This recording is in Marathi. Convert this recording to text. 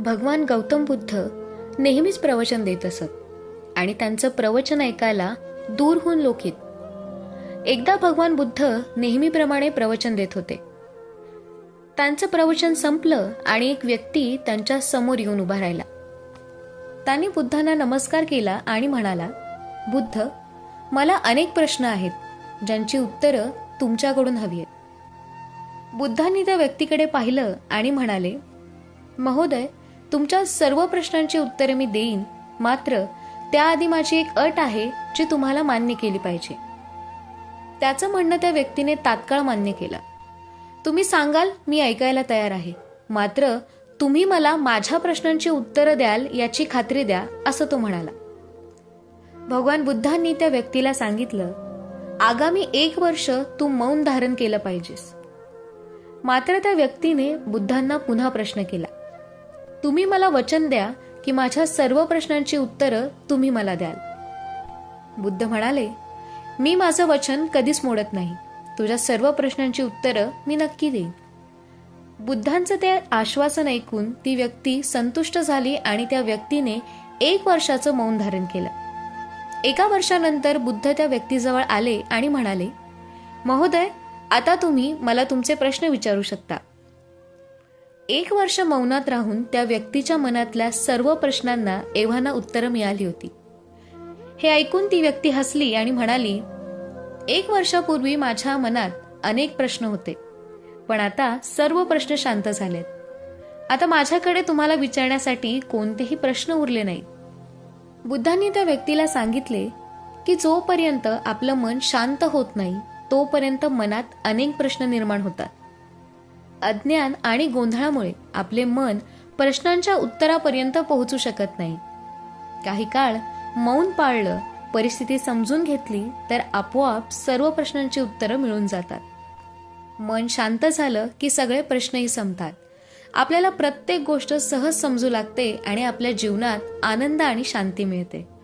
भगवान गौतम बुद्ध नेहमीच प्रवचन देत असत आणि त्यांचं प्रवचन ऐकायला दूरहून लोक येत. एकदा भगवान बुद्ध नेहमीप्रमाणे प्रवचन देत होते. त्यांचं प्रवचन संपलं आणि एक व्यक्ती त्यांच्यासमोर येऊन उभा राहिला. त्यांनी बुद्धांना नमस्कार केला आणि म्हणाला बुद्ध मला अनेक प्रश्न आहेत ज्यांची उत्तरं तुमच्याकडून हवी आहेत. बुद्धांनी त्या व्यक्तीकडे पाहिलं आणि म्हणाले महोदय तुमच्या सर्व प्रश्नांची उत्तरे मी देईन. मात्र त्याआधी माझी एक अट आहे जी तुम्हाला मान्य केली पाहिजे. त्याचं म्हणणं त्या व्यक्तीने तात्काळ मान्य केलं. तुम्ही सांगाल मी ऐकायला तयार आहे. मात्र तुम्ही मला माझ्या प्रश्नांची उत्तरं द्याल याची खात्री द्या असं तो म्हणाला. भगवान बुद्धांनी त्या व्यक्तीला सांगितलं आगामी एक वर्ष तू मौन धारण केलं पाहिजेस. मात्र त्या व्यक्तीने बुद्धांना पुन्हा प्रश्न केला. तुम्ही मला वचन द्या की माझ्या सर्व प्रश्नांची उत्तरं तुम्ही मला द्याल. बुद्ध म्हणाले मी माझं वचन कधीच मोडत नाही. तुझ्या सर्व प्रश्नांची उत्तरं मी नक्की देईन. बुद्धांचं ते आश्वासन ऐकून ती व्यक्ती संतुष्ट झाली आणि त्या व्यक्तीने एक वर्षाचं मौन धारण केलं. एका वर्षानंतर बुद्ध त्या व्यक्तीजवळ आले आणि म्हणाले महोदय आता तुम्ही मला तुमचे प्रश्न विचारू शकता. एक वर्ष मौनात राहून त्या व्यक्तीच्या मनातल्या सर्व प्रश्नांना एव्हाना उत्तरं मिळाली होती. हे ऐकून ती व्यक्ती हसली आणि म्हणाली एक वर्षापूर्वी माझ्या मनात अनेक प्रश्न होते पण आता सर्व प्रश्न शांत झालेत. आता माझ्याकडे तुम्हाला विचारण्यासाठी कोणतेही प्रश्न उरले नाहीत. बुद्धांनी त्या व्यक्तीला सांगितले की जोपर्यंत आपलं मन शांत होत नाही तोपर्यंत मनात अनेक प्रश्न निर्माण होतात. अज्ञान आणि गोंधळामुळे आपले मन प्रश्नांच्या उत्तरापर्यंत पोहोचू शकत नाही. काही काळ मौन पाळलं परिस्थिती समजून घेतली तर आपोआप सर्व प्रश्नांची उत्तरं मिळून जातात. मन शांत झालं की सगळे प्रश्नही संपतात. आपल्याला प्रत्येक गोष्ट सहज समजू लागते आणि आपल्या जीवनात आनंद आणि शांती मिळते.